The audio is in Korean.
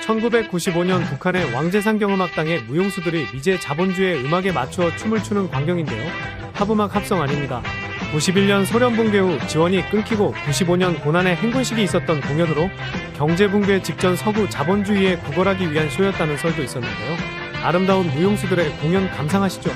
1995년 북한의 왕제상경음악당의 무용수들이 미제 자본주의 음악에 맞추어 춤을 추는 광경인데요. 팝음악 합성 아닙니다. 91년 소련 붕괴 후 지원이 끊기고 95년 고난의 행군식이 있었던 공연으로 경제 붕괴 직전 서구 자본주의에 구걸하기 위한 쇼였다는 설도 있었는데요. 아름다운 무용수들의 공연 감상하시죠.